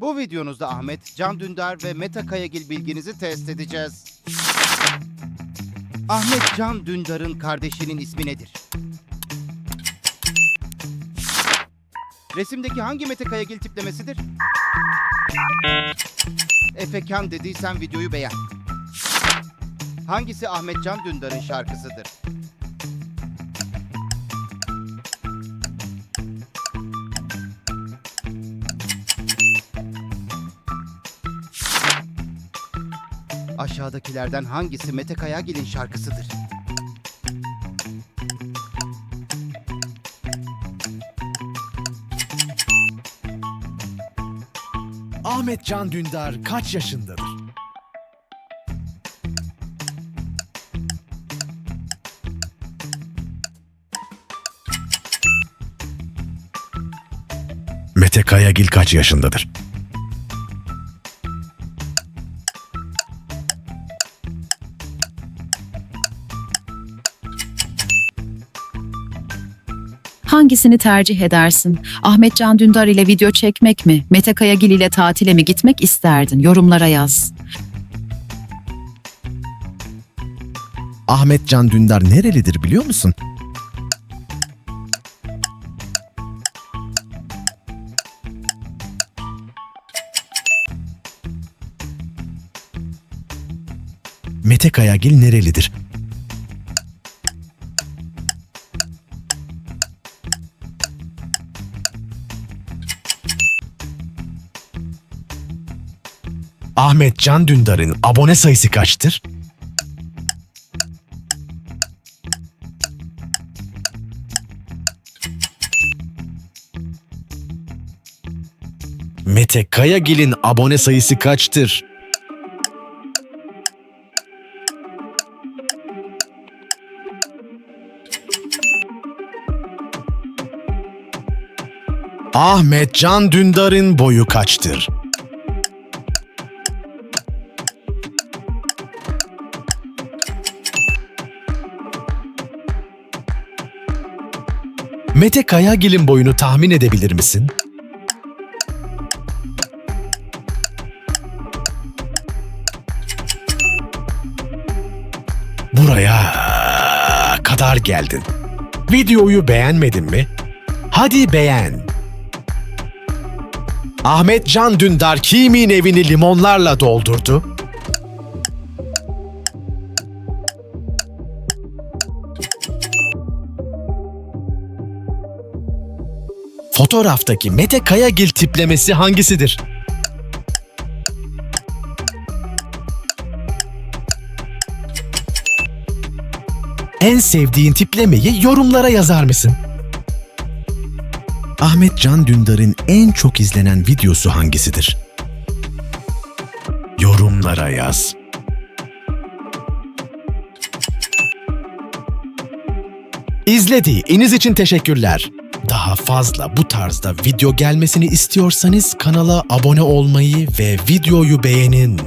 Bu videonuzda Ahmet, Can Dündar ve Meta Kayagil bilginizi test edeceğiz. Ahmet Can Dündar'ın kardeşinin ismi nedir? Resimdeki hangi Mete Kayagil tiplemesidir? Efekan dediysen videoyu beğen. Hangisi Ahmet Can Dündar'ın şarkısıdır? Aşağıdakilerden hangisi Mete Kayagil'in şarkısıdır? Ahmet Can Dündar kaç yaşındadır? Mete Kayagil kaç yaşındadır? Hangisini tercih edersin? Ahmet Can Dündar ile video çekmek mi? Mete Kayagil ile tatile mi gitmek isterdin? Yorumlara yaz. Ahmet Can Dündar nerelidir biliyor musun? Mete Kayagil nerelidir? Ahmet Can Dündar'ın abone sayısı kaçtır? Mete Kayagil'in abone sayısı kaçtır? Ahmet Can Dündar'ın boyu kaçtır? Mete Kayagil'in boyunu tahmin edebilir misin? Buraya kadar geldin. Videoyu beğenmedin mi? Hadi beğen. Ahmet Can Dündar kimin evini limonlarla doldurdu? Fotoğraftaki Mete Kayagil tiplemesi hangisidir? En sevdiğin tiplemeyi yorumlara yazar mısın? Ahmet Can Dündar'ın en çok izlenen videosu hangisidir? Yorumlara yaz. İzlediğiniz için teşekkürler. Daha fazla bu tarzda video gelmesini istiyorsanız kanala abone olmayı ve videoyu beğenin.